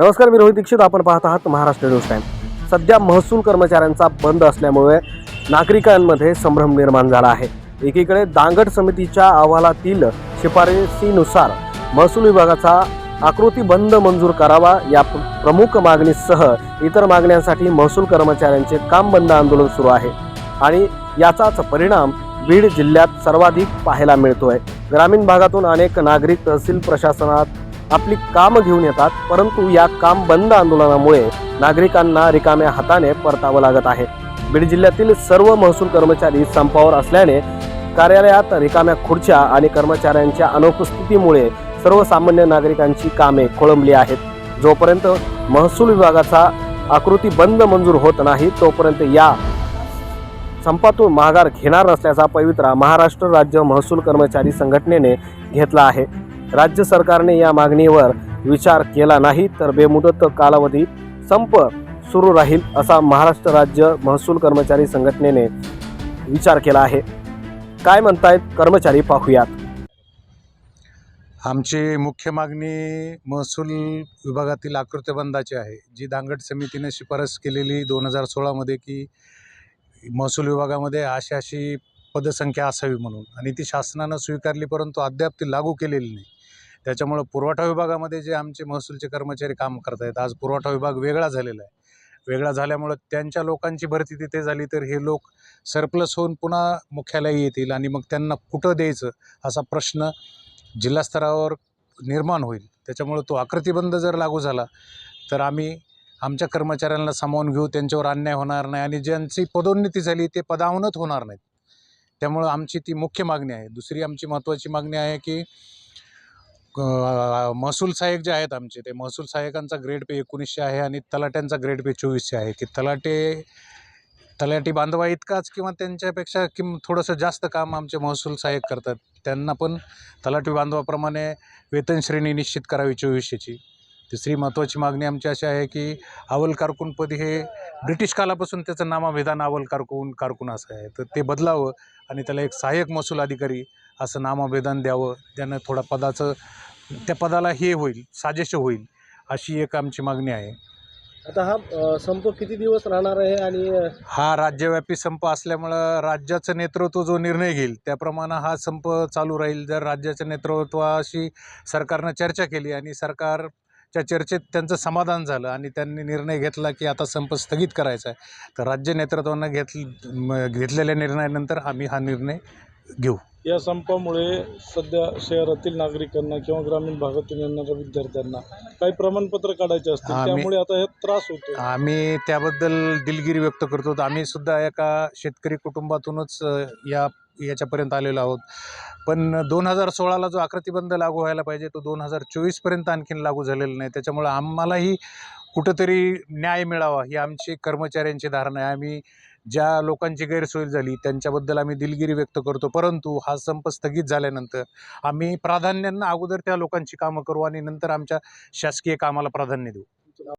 नमस्कार मी रोहित दीक्षित. आपण पाहत आहात महाराष्ट्र न्यूज टाईम सध्या महसूल कर्मचाऱ्यांचा बंद असल्यामुळे नागरिकांमध्ये संभ्रम निर्माण झाला आहे. एकीकडे दांगट समितीच्या अहवालातील शिफारसीनुसार महसूल विभागाचा आकृती बंद मंजूर करावा या प्रमुख मागणीसह इतर मागण्यांसाठी महसूल कर्मचाऱ्यांचे काम बंद आंदोलन सुरू आहे आणि याचाच परिणाम बीड जिल्ह्यात सर्वाधिक पाहायला मिळतोय. ग्रामीण भागातून अनेक नागरिक तहसील प्रशासनात आपली कामं घेऊन येतात परंतु या काम बंद आंदोलनामुळे नागरिकांना रिकाम्या हाताने परतावं लागत आहे. बीड जिल्ह्यातील सर्व महसूल कर्मचारी संपावर असल्याने कार्यालयात रिकाम्या खुर्च्या आणि कर्मचाऱ्यांच्या अनुपस्थितीमुळे सर्वसामान्य नागरिकांची कामे खोळंबली आहेत. जोपर्यंत महसूल विभागाचा आकृती बंद मंजूर होत नाही तोपर्यंत या संपातून माघार घेणार नसल्याचा पवित्रा महाराष्ट्र राज्य महसूल कर्मचारी संघटनेने घेतला आहे. राज्य सरकारने या मागणीवर विचार केला नाही तर बेमुदत कालावधीत संप सुरू राहील असा महाराष्ट्र राज्य महसूल कर्मचारी संघटनेने विचार केला आहे. काय म्हणतायत कर्मचारी पाहूयात. आमची मुख्य मागणी महसूल विभागातील आकृत्यबंधाची आहे. जी दांगड समितीने शिफारस केलेली दोन हजार सोळामध्ये की महसूल विभागामध्ये अशी अशी पदसंख्या असावी म्हणून. आणि ती शासनानं स्वीकारली परंतु अद्याप ती लागू केलेली नाही. त्याच्यामुळं पुरवठा विभागामध्ये जे आमचे महसूलचे कर्मचारी काम करत आहेत आज पुरवठा विभाग वेगळा झालेला आहे. वेगळा झाल्यामुळं त्यांच्या लोकांची भरती तिथे झाली तर हे लोक सरप्लस होऊन पुन्हा मुख्यालय येतील आणि मग त्यांना कुठं द्यायचं असा प्रश्न जिल्हास्तरावर निर्माण होईल. त्याच्यामुळं तो आकृतिबंध जर लागू झाला तर आम्ही आमच्या कर्मचाऱ्यांना सामावून घेऊ त्यांच्यावर अन्याय होणार नाही आणि ज्यांची पदोन्नती झाली ते पदावनत होणार नाहीत. त्यामुळं आमची ती मुख्य मागणी आहे. दुसरी आमची महत्त्वाची मागणी आहे की महसूल सहाय्यक जे आहेत आमचे ते महसूल सहाय्यकांचा ग्रेड पे एकोणीसशे आहे आणि तलाट्यांचा ग्रेड पे चोवीसशे आहे. की तलाटे तलाठी बांधवा इतकाच किंवा त्यांच्यापेक्षा किम थोडंसं जास्त काम आमचे महसूल सहाय्यक करतात. त्यांना पण तलाठी बांधवाप्रमाणे वेतन श्रेणी निश्चित करावी चोवीसशेची. तिसरी महत्त्वाची मागणी आमची अशी आहे की अवल कारकूनपदी हे ब्रिटिश कालापासून त्याचं नामाभिधान अवल कारकून कारकून असं आहे. तर ते बदलावं आणि त्याला एक सहाय्यक महसूल अधिकारी असं नामाभिधान द्यावं. त्यानं थोडा पदाचं त्या पदाला हे होईल साजेश होईल अशी एक आमची मागणी आहे. आता हा संप किती दिवस राहणार आहे आणि हा राज्यव्यापी संप असल्यामुळं राज्याचं नेतृत्व जो निर्णय घेईल त्याप्रमाणे हा संप चालू राहील. जर राज्याच्या नेतृत्वाशी सरकारनं चर्चा केली आणि च्या चर्चेत त्यांचं समाधान झालं आणि त्यांनी निर्णय घेतला की आता संप स्थगित करायचा आहे. तर राज्य नेतृत्वानं घेत घेतलेल्या निर्णयानंतर आम्ही हा निर्णय घेऊ. या संपामुळे सध्या शहरातील नागरिकांना किंवा ग्रामीण भागातून येणाऱ्या विद्यार्थ्यांना काही प्रमाणपत्र काढायचे असतील आम्ही- त्यामुळे आता हे त्रास होतो आम्ही त्याबद्दल दिलगिरी व्यक्त करतो. आम्ही सुद्धा एका शेतकरी कुटुंबातूनच अ, या याच्यापर्यंत आलेलो आहोत. पण दोन हजार सोळाला जो आकृतिबंध लागू व्हायला पाहिजे तो दोन हजार चोवीसपर्यंत आणखीन लागू झालेला नाही. त्याच्यामुळं आम्हालाही कुठंतरी न्याय मिळावा ही आमची कर्मचाऱ्यांची धारणा आहे. आम्ही ज्या लोकांची गैरसोय झाली त्यांच्याबद्दल आम्ही दिलगिरी व्यक्त करतो. परंतु हा संप स्थगित झाल्यानंतर आम्ही प्राधान्यानं अगोदर त्या लोकांची कामं करू आणि नंतर आमच्या शासकीय कामाला प्राधान्य देऊ.